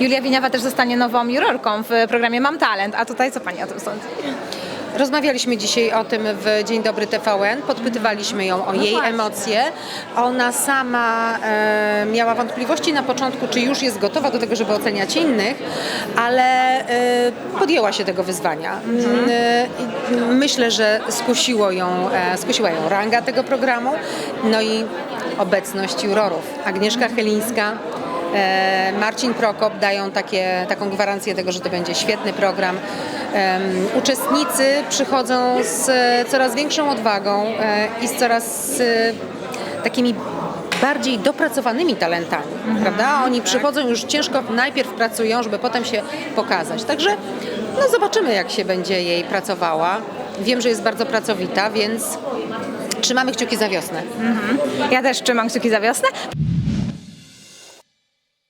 Julia Winiawa też zostanie nową jurorką w programie Mam Talent, a tutaj co Pani o tym sądzi? Rozmawialiśmy dzisiaj o tym w Dzień Dobry TVN, podpytywaliśmy ją o jej właśnie. emocje. Ona sama e, miała wątpliwości na początku, czy już jest gotowa do tego, żeby oceniać innych, ale e, podjęła się tego wyzwania. Mm, e, i myślę, że skusiło ją, e, skusiła ją ranga tego programu, no i obecność jurorów. Agnieszka Chylińska, Marcin Prokop dają takie, taką gwarancję tego, że to będzie świetny program. Uczestnicy przychodzą z e, coraz większą odwagą e, i z coraz e, takimi bardziej dopracowanymi talentami, prawda? Oni przychodzą już ciężko, najpierw pracują, żeby potem się pokazać. Także no zobaczymy, jak się będzie jej pracowała. Wiem, że jest bardzo pracowita, więc trzymamy kciuki za wiosnę. Ja też trzymam kciuki za wiosnę.